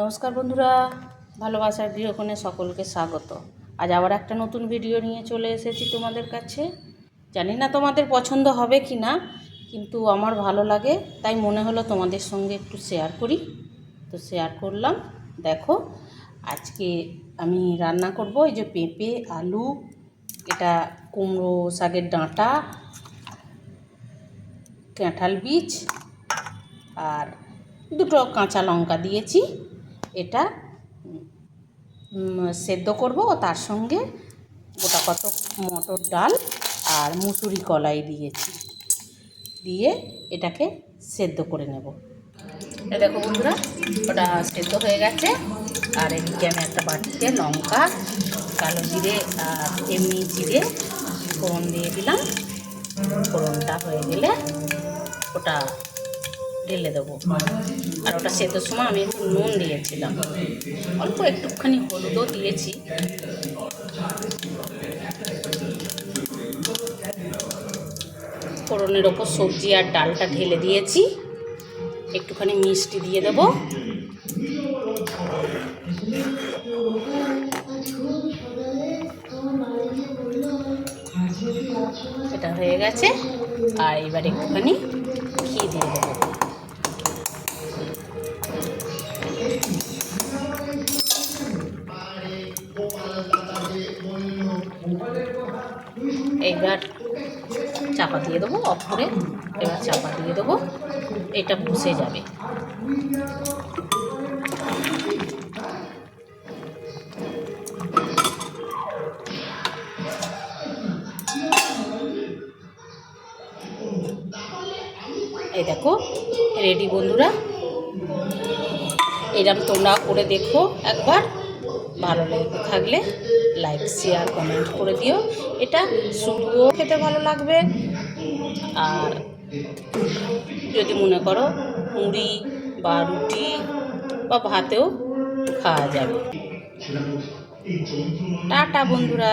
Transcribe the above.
নমস্কার বন্ধুরা, ভালোবাসার গৃহকোণে সকলকে স্বাগত। আজ আবার একটা নতুন ভিডিও নিয়ে চলে এসেছি তোমাদের কাছে। জানি না তোমাদের পছন্দ হবে কি না কিন্তু আমার ভালো লাগে, তাই মনে হলো তোমাদের সঙ্গে একটু শেয়ার করি। তো শেয়ার করলাম, দেখো, আজকে আমি রান্না করব এই যে পেঁপে, আলু, এটা কুমড়ো, শাকের ডাঁটা কাঁঠাল বীজ, আর দুটো কাঁচা লঙ্কা দিয়েছি। এটা সেদ্ধ করব তার সঙ্গে গোটা কত মটর ডাল আর মুসুরি কলাই দিয়েছি। দিয়ে এটাকে সেদ্ধ করে নেব। দেখো বন্ধুরা, ওটা সেদ্ধ হয়ে গেছে। আর এদিকে আমি একটা বাটিতে লঙ্কা, কালো জিরে আর এমনি জিরে ফোড়ন দিয়ে দিলাম। ফোড়নটা হয়ে গেলে ওটা ঢেলে দেবো। আর ওটা সেদ্ধর সময় আমি একটু নুন দিয়েছিলাম। অল্প একটুখানি হলুদও দিয়েছি। ফোড়নের ওপর সবজি আর ডালটা ঢেলে দিয়েছি। একটুখানি মিষ্টি দিয়ে দেবো। এটা হয়ে গেছে। আর এবার একটুখানি ঘি দিয়ে দেবো। এইবার চাপা দিয়ে দেবো, অফ করে এবার চাপা দিয়ে দেবো। এটা বসে যাবে। এই দেখো রেডি বন্ধুরা? এরম তোমরা করে দেখো একবার। ভালো লেগে থাকলে লাইক শেয়ার কমেন্ট করে দিও। এটা শুধুও খেতে ভালো লাগবে। আর যদি মনে করো মুড়ি বা রুটি বা ভাতেও খাওয়া যাবে। টাটা বন্ধুরা।